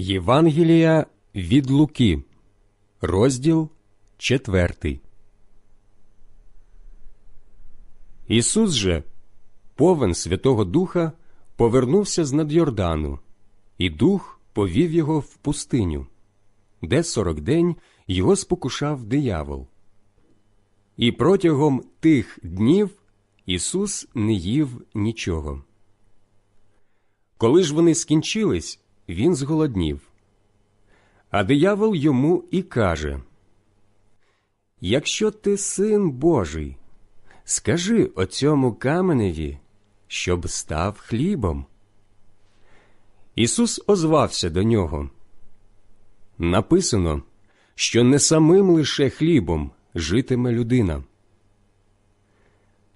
Євангелія від Луки, розділ четвертий. Ісус же, повен Святого Духа, повернувся з над Йордану, і дух повів його в пустиню, де сорок день його спокушав диявол. І протягом тих днів Ісус не їв нічого. Коли ж вони скінчились, він зголоднів. А диявол йому і каже Якщо ти син Божий, скажи оцьому каменеві, щоб став хлібом. Ісус озвався до нього. Написано, що не самим лише хлібом житиме людина.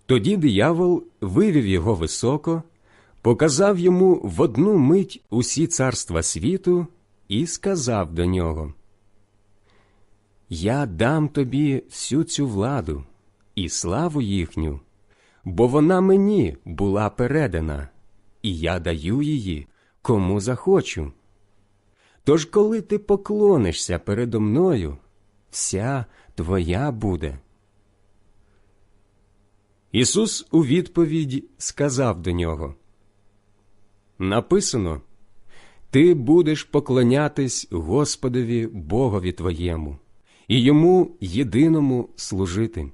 Тоді диявол вивів його високо, показав йому в одну мить усі царства світу і сказав до нього: Я дам тобі всю цю владу і славу їхню, бо вона мені була передана, і я даю її кому захочу. Тож, коли ти поклонишся передо мною, вся твоя буде. Ісус у відповідь сказав до нього Написано Ти будеш поклонятись Господові Богові твоєму і йому єдиному служити.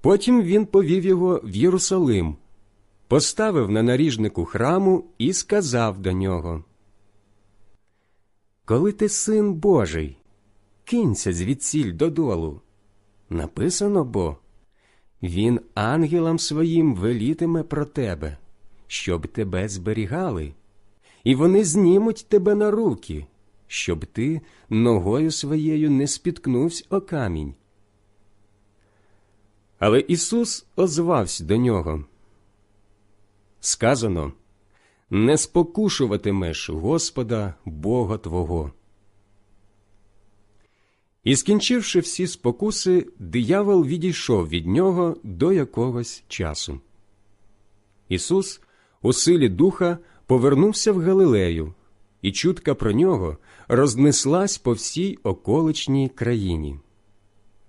Потім він повів його в Єрусалим, поставив на наріжнику храму і сказав до нього Коли ти син Божий, кинься звідсіль додолу. Написано бо він ангелам своїм велітиме про тебе, щоб тебе зберігали, і вони знімуть тебе на руки, щоб ти ногою своєю не спіткнувся о камінь. Але Ісус озвався до нього. Сказано не спокушуватимеш Господа Бога Твого. І, скінчивши всі спокуси, диявол відійшов від нього до якогось часу. Ісус у силі духа повернувся в Галилею, і чутка про нього рознеслась по всій околичній країні.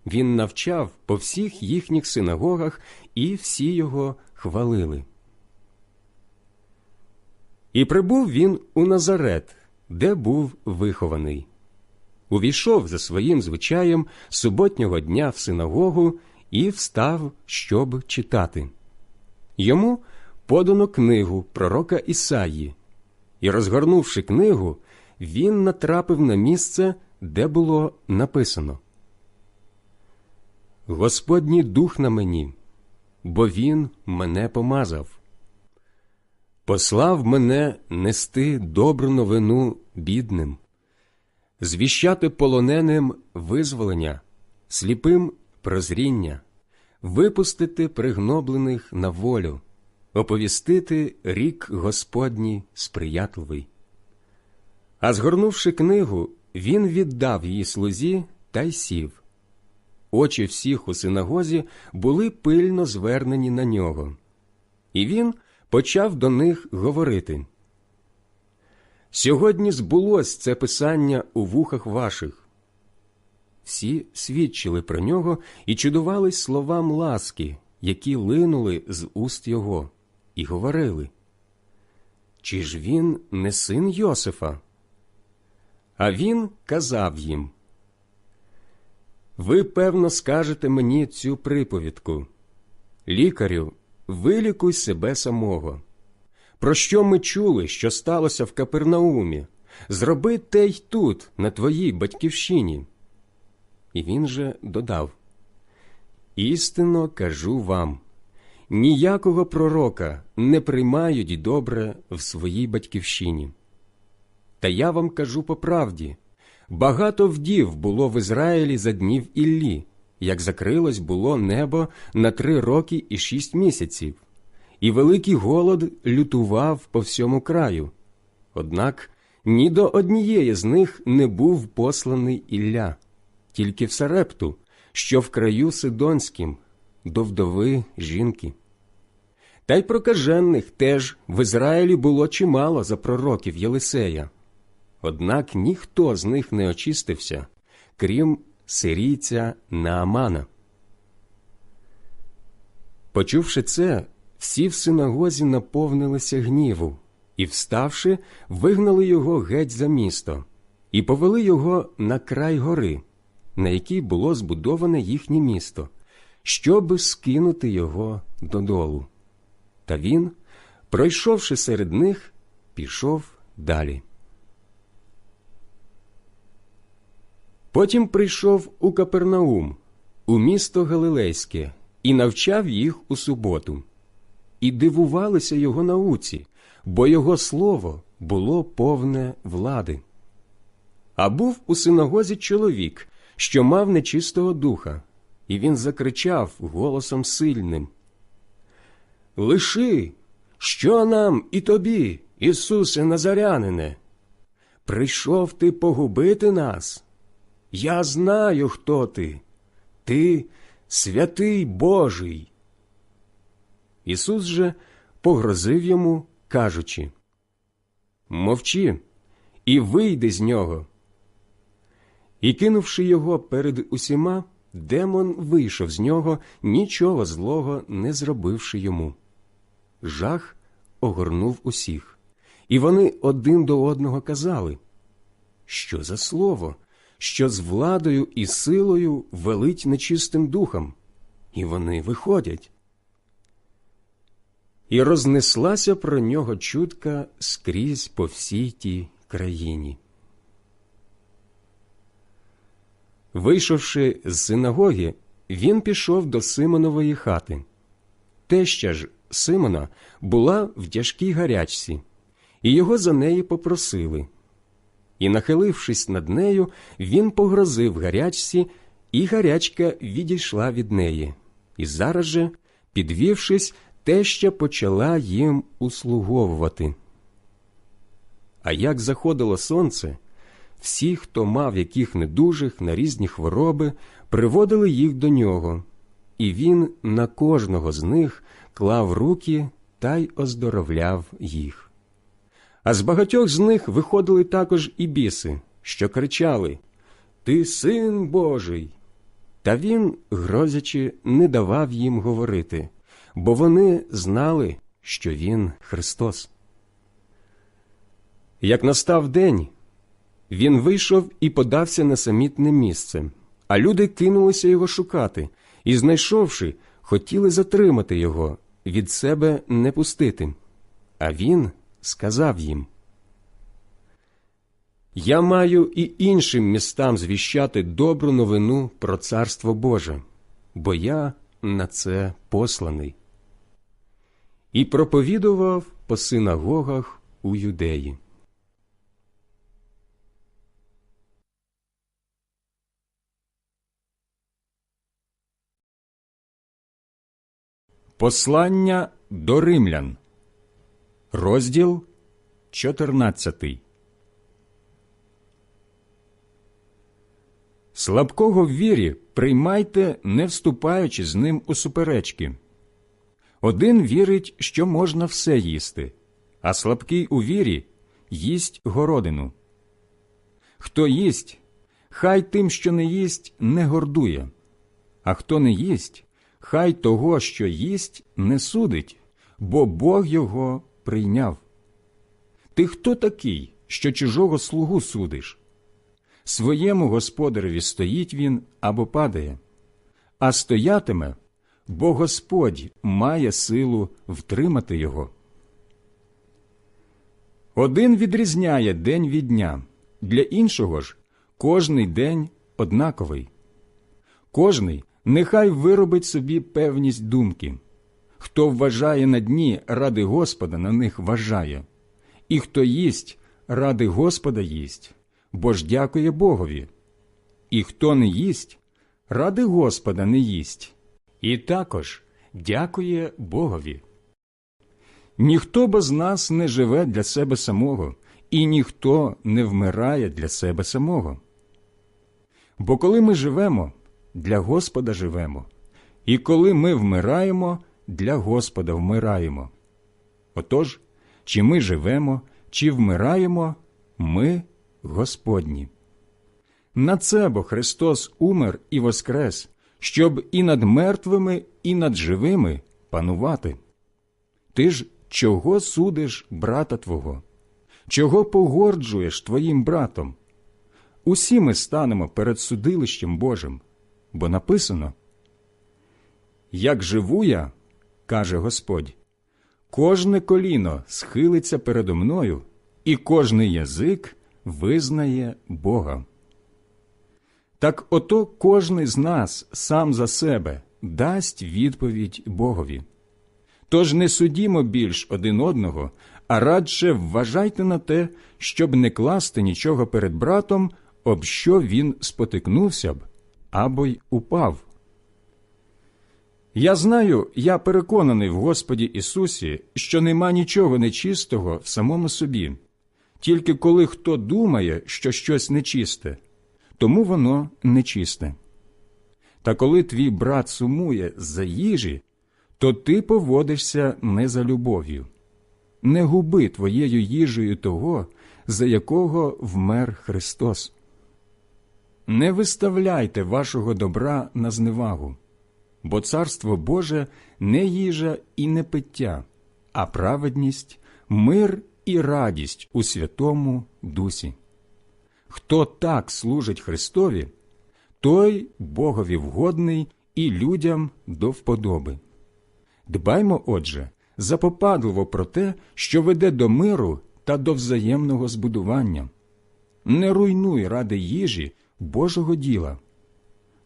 Він навчав по всіх їхніх синагогах, і всі його хвалили. І прибув він у Назарет, де був вихований. Увійшов за своїм звичаєм суботнього дня в синагогу і встав, щоб читати. Йому подано книгу пророка Ісаї, і, розгорнувши книгу, він натрапив на місце, де було написано. Господній дух на мені, бо Він мене помазав. Послав мене нести добру новину бідним, звіщати полоненим визволення, сліпим прозріння, випустити пригноблених на волю, оповістити рік Господній сприятливий. А згорнувши книгу, він віддав її слузі та й сів. Очі всіх у синагозі були пильно звернені на нього, і він почав до них говорити. Сьогодні збулось це писання у вухах ваших. Всі свідчили про нього і чудувались словам ласки, які линули з уст його, і говорили. Чи ж він не син Йосифа? А він казав їм Ви, певно, скажете мені цю приповідку. Лікарю, вилікуй себе самого. Про що ми чули, що сталося в Капернаумі? Зроби те й тут, на твоїй батьківщині. І він же додав Істинно кажу вам ніякого пророка не приймають добре в своїй батьківщині. Та я вам кажу по правді багато вдів було в Ізраїлі за днів Іллі, як закрилось було небо на три роки і шість місяців, і великий голод лютував по всьому краю. Однак ні до однієї з них не був посланий Ілля, тільки в Сарепту, що в краю Сидонським, до вдови жінки. Та й прокажених теж в Ізраїлі було чимало за пророків Єлисея. Однак ніхто з них не очистився, крім сирійця Наамана. Почувши це, всі в синагозі наповнилися гніву і, вставши, вигнали його геть за місто і повели його на край гори, на якій було збудоване їхнє місто, щоби скинути його додолу. Та він, пройшовши серед них, пішов далі. Потім прийшов у Капернаум, у місто Галилейське, і навчав їх у суботу. І дивувалися його науці, бо його слово було повне влади. А був у синагозі чоловік, що мав нечистого духа, і він закричав голосом сильним Лиши, що нам і тобі, Ісусе Назарянине? Прийшов ти погубити нас? Я знаю, хто ти. Ти святий Божий. Ісус же погрозив йому, кажучи Мовчи і вийди з нього. І, кинувши його перед усіма, демон вийшов з нього, нічого злого не зробивши йому. Жах огорнув усіх, і вони один до одного казали Що за слово, що з владою і силою велить нечистим духом, і вони виходять. І рознеслася про нього чутка скрізь по всій тій країні. Вийшовши з синагоги, він пішов до Симонової хати. Теща ж Симона була в тяжкій гарячці, і його за неї попросили. І, нахилившись над нею, він погрозив гарячці, і гарячка відійшла від неї. І зараз же, підвівшись, теща почала їм услуговувати. А як заходило сонце, всі, хто мав яких недужих на різні хвороби, приводили їх до нього, і він на кожного з них клав руки та й оздоровляв їх. А з багатьох з них виходили також і біси, що кричали Ти син Божий. Та він, грозячи, не давав їм говорити, бо вони знали, що він Христос. Як настав день, він вийшов і подався на самітне місце, а люди кинулися його шукати і, знайшовши, хотіли затримати його, від себе не пустити. А він сказав їм Я маю і іншим містам звіщати добру новину про Царство Боже, бо я на це посланий. І проповідував по синагогах у юдеї. Послання до римлян, розділ 14 Слабкого в вірі приймайте, не вступаючи з ним у суперечки. Один вірить, що можна все їсти, а слабкий у вірі їсть городину. Хто їсть, хай тим, що не їсть, не гордує, а хто не їсть, хай того, що їсть, не судить, бо Бог його прийняв. Ти хто такий, що чужого слугу судиш? Своєму господареві стоїть він або падає, а стоятиме, бо Господь має силу втримати його. Один відрізняє день від дня, для іншого ж кожний день однаковий. Кожний нехай виробить собі певність думки. Хто вважає на дні ради Господа, на них вважає, і хто їсть ради Господа їсть, бо ж дякує Богові. І хто не їсть, ради Господа не їсть, і також дякує Богові. Ніхто бо з нас не живе для себе самого, і ніхто не вмирає для себе самого. Бо коли ми живемо, для Господа живемо, і коли ми вмираємо, для Господа вмираємо. Отож, чи ми живемо, чи вмираємо, ми Господні. На це бо Христос умер і воскрес, щоб і над мертвими, і над живими панувати. Ти ж чого судиш брата твого? Чого погорджуєш твоїм братом? Усі ми станемо перед судилищем Божим, бо написано Як живу я, каже Господь, кожне коліно схилиться передо мною, і кожний язик визнає Бога. Так ото кожний з нас сам за себе дасть відповідь Богові. Тож не судімо більш один одного, а радше вважайте на те, щоб не класти нічого перед братом, об що він спотикнувся б або й упав. Я знаю, я переконаний в Господі Ісусі, що нема нічого нечистого в самому собі, тільки коли хто думає, що щось нечисте, тому воно нечисте. Та коли твій брат сумує за їжі, то ти поводишся не за любов'ю. Не губи твоєю їжею того, за якого вмер Христос. Не виставляйте вашого добра на зневагу, бо Царство Боже не їжа і не пиття, а праведність, мир і радість у Святому Дусі. Хто так служить Христові, той Богові вгодний і людям до вподоби. Дбаймо, отже, запопадливо про те, що веде до миру та до взаємного збудування. Не руйнуй ради їжі Божого діла.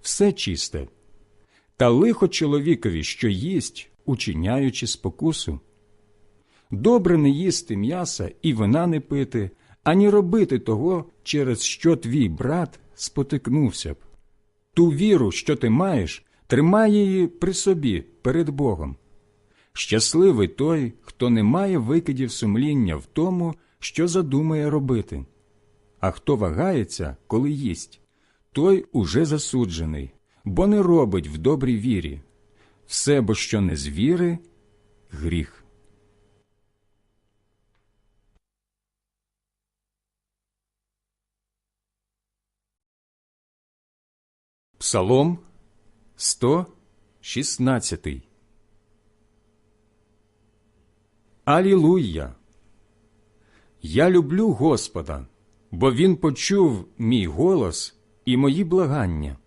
Все чисте. Та лихо чоловікові, що їсть, учиняючи спокусу. Добре не їсти м'яса і вина не пити, ані робити того, через що твій брат спотикнувся б. Ту віру, що ти маєш, тримай її при собі перед Богом. Щасливий той, хто не має викидів сумління в тому, що задумає робити. А хто вагається, коли їсть, той уже засуджений, бо не робить в добрій вірі. Все, бо що не з віри – гріх. Псалом 116 Алілуя! Я люблю Господа, бо Він почув мій голос і мої благання,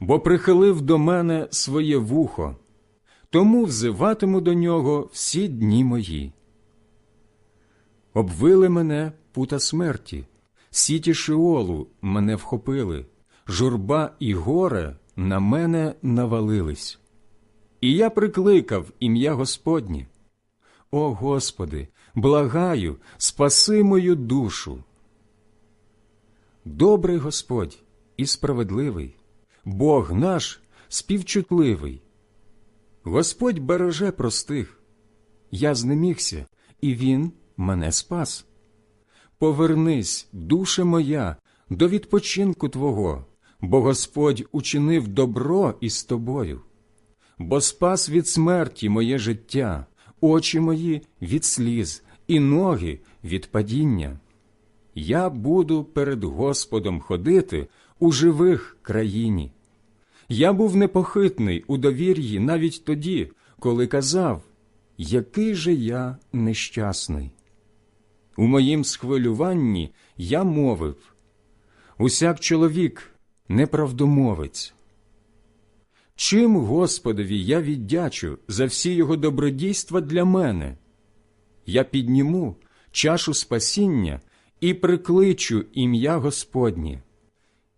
бо прихилив до мене своє вухо, тому взиватиму до нього всі дні мої. Обвили мене пута смерті, сіті шиолу мене вхопили, журба і горе на мене навалились. І я прикликав ім'я Господнє. О Господи, благаю, спаси мою душу. Добрий Господь і справедливий, Бог наш співчутливий. Господь береже простих. Я знемігся, і Він мене спас. Повернись, душе моя, до відпочинку Твого, бо Господь учинив добро із тобою, бо спас від смерті моє життя очі мої від сліз і ноги від падіння. Я буду перед Господом ходити у живих країні. Я був непохитний у довір'ї навіть тоді, коли казав, який же я нещасний. У моїм схвилюванні я мовив усяк чоловік неправдомовець. Чим Господові я віддячу за всі його добродійства для мене? Я підніму чашу спасіння і прикличу ім'я Господнє,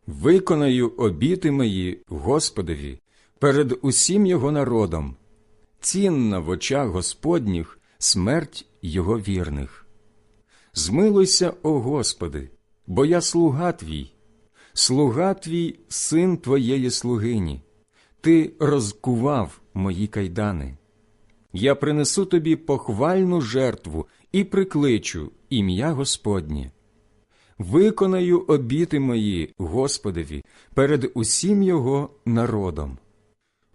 виконаю обіти мої Господові перед усім його народом, цінна в очах Господніх смерть його вірних. Змилуйся, о Господи, бо я слуга твій, слуга твій, син твоєї слугині. Ти розкував мої кайдани. Я принесу тобі похвальну жертву і прикличу ім'я Господнє. Виконаю обіти мої Господові перед усім його народом.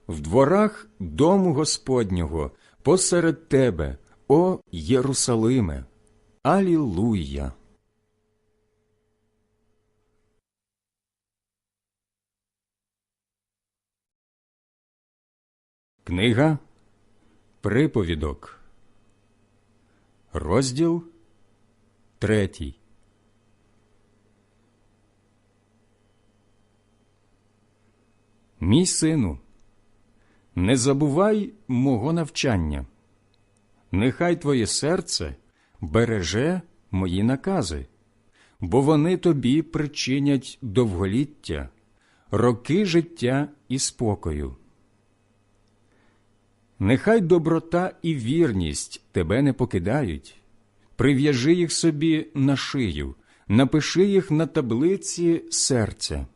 в дворах дому Господнього, посеред тебе, о Єрусалиме. Алілуя! Книга Приповідок, розділ третій. Мій сину, не забувай мого навчання, нехай твоє серце береже мої накази, бо вони тобі причинять довголіття, роки життя і спокою. Нехай доброта і вірність тебе не покидають, прив'яжи їх собі на шию, напиши їх на таблиці серця.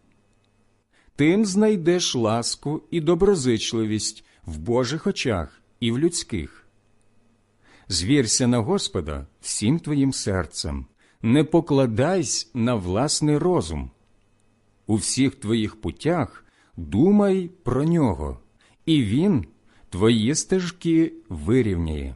Тим знайдеш ласку і доброзичливість в Божих очах і в людських. Звірся на Господа всім твоїм серцем, не покладайся на власний розум. У всіх твоїх путях думай про нього, і він твої стежки вирівняє.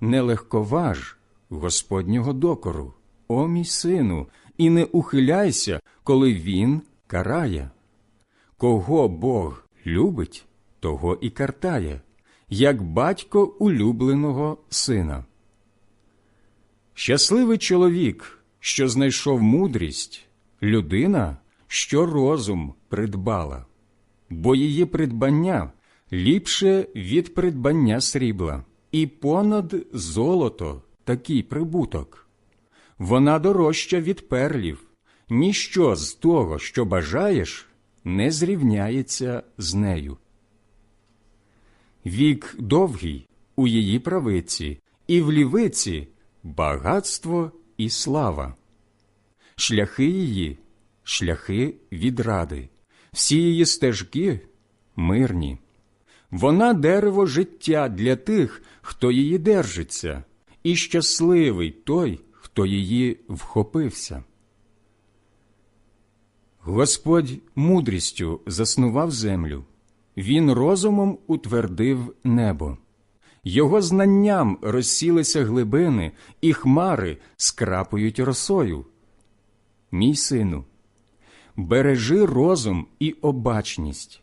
Не легковаж Господнього докору, о мій сину, і не ухиляйся, коли він карає. Кого Бог любить, того і картає, як батько улюбленого сина. Щасливий чоловік, що знайшов мудрість, людина, що розум придбала, бо її придбання ліпше від придбання срібла, і понад золото такий прибуток. Вона дорожча від перлів, ніщо з того, що бажаєш, не зрівняється з нею. Вік довгий у її правиці, і в лівиці багатство і слава. Шляхи її шляхи відради, всі її стежки мирні. Вона дерево життя для тих, хто її держиться, і щасливий той, хто її вхопився. Господь мудрістю заснував землю, Він розумом утвердив небо. Його знанням розсілися глибини, і хмари скрапують росою. Мій сину, бережи розум і обачність,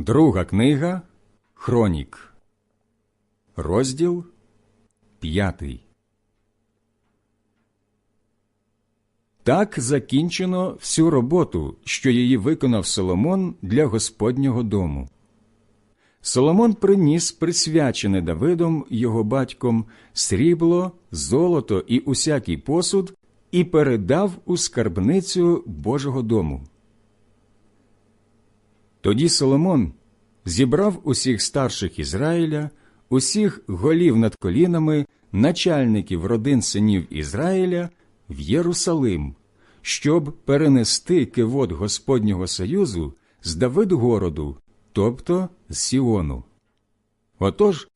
Друга книга Хронік, розділ п'ятий. Так закінчено всю роботу, що її виконав Соломон для Господнього дому. Соломон приніс присвячене Давидом його батьком срібло, золото і усякий посуд і передав у скарбницю Божого дому. Тоді Соломон зібрав усіх старших Ізраїля, усіх голів над колінами, начальників родин синів Ізраїля в Єрусалим, щоб перенести кивот Господнього Союзу з Давидгороду, тобто з Сіону. Отож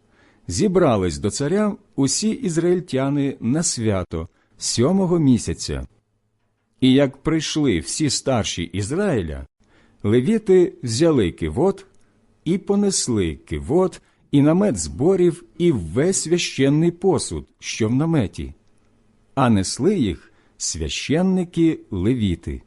зібрались до царя усі ізраїльтяни на свято сьомого місяця. І як прийшли всі старші Ізраїля, левіти взяли кивот і понесли кивот, і намет зборів, і весь священний посуд, що в наметі, а несли їх священники левіти.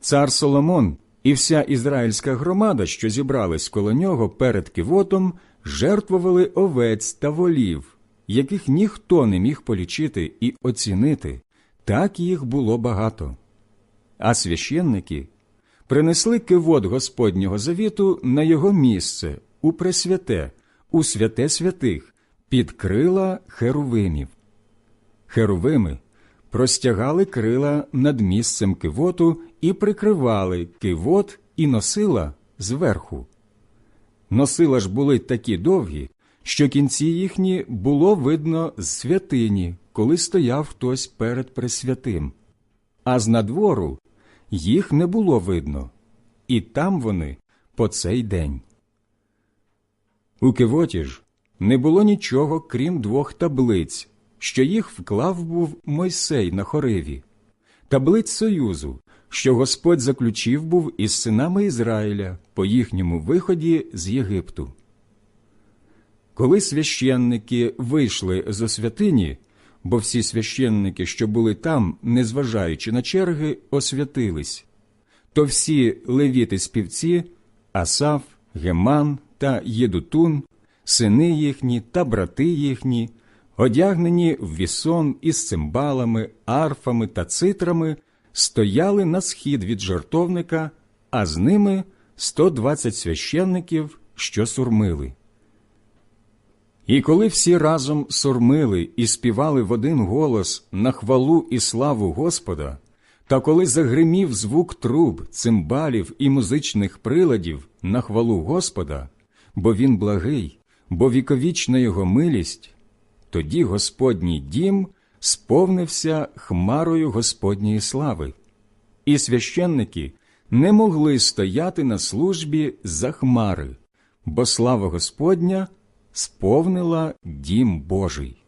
Цар Соломон і вся ізраїльська громада, що зібрались коло нього перед кивотом, жертвували овець та волів, яких ніхто не міг полічити і оцінити, так їх було багато. А священники принесли кивот Господнього завіту на його місце у пресвяте, у святе святих, під крила херувимів. Херувими простягали крила над місцем кивоту і прикривали кивот і носила зверху. Носила ж були такі довгі, що кінці їхні було видно з святині, коли стояв хтось перед пресвятим, а з надвору їх не було видно, і там вони по цей день. У кивоті ж не було нічого, крім двох таблиць, що їх вклав був Мойсей на хориві, таблиць Союзу, що Господь заключив був із синами Ізраїля по їхньому виході з Єгипту. Коли священники вийшли з освятині, бо всі священники, що були там, незважаючи на черги, освятились, то всі левіти співці Асаф, Геман та Єдутун, сини їхні та брати їхні, одягнені в вісон із цимбалами, арфами та цитрами, стояли на схід від жартовника, а з ними 120 священників, що сурмили. І коли всі разом сурмили і співали в один голос на хвалу і славу Господа, та коли загримів звук труб, цимбалів і музичних приладів на хвалу Господа, бо він благий, бо віковічна його милість, тоді Господній дім сповнився хмарою Господньої слави, і священники не могли стояти на службі за хмари, бо слава Господня сповнила дім Божий.